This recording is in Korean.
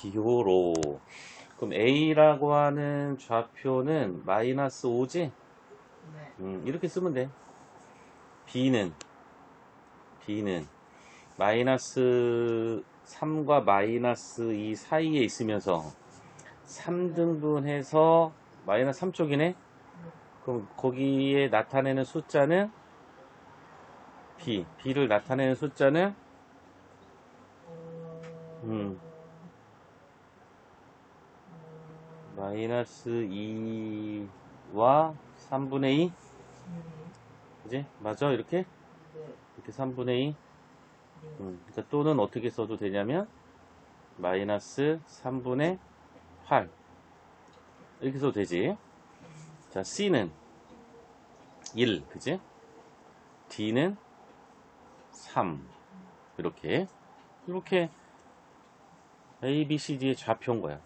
기호로. 그럼 A라고 하는 좌표는 마이너스 5지? 네. 음, 이렇게 쓰면 돼. B는, B는 마이너스 3과 마이너스 2 사이에 있으면서 3등분해서 마이너스 3쪽이네? 그럼 거기에 나타내는 숫자는 B. B를 나타내는 숫자는 음, 마이너스 2와 3분의 2? 음, 그지? 맞아? 이렇게? 네. 이렇게 3분의 2? 네. 음, 그러니까 또는 어떻게 써도 되냐면 마이너스 3분의 8 이렇게 써도 되지 자 C는 1 그지 D는 3 이렇게 이렇게 A, B, C, D의 좌표인 거야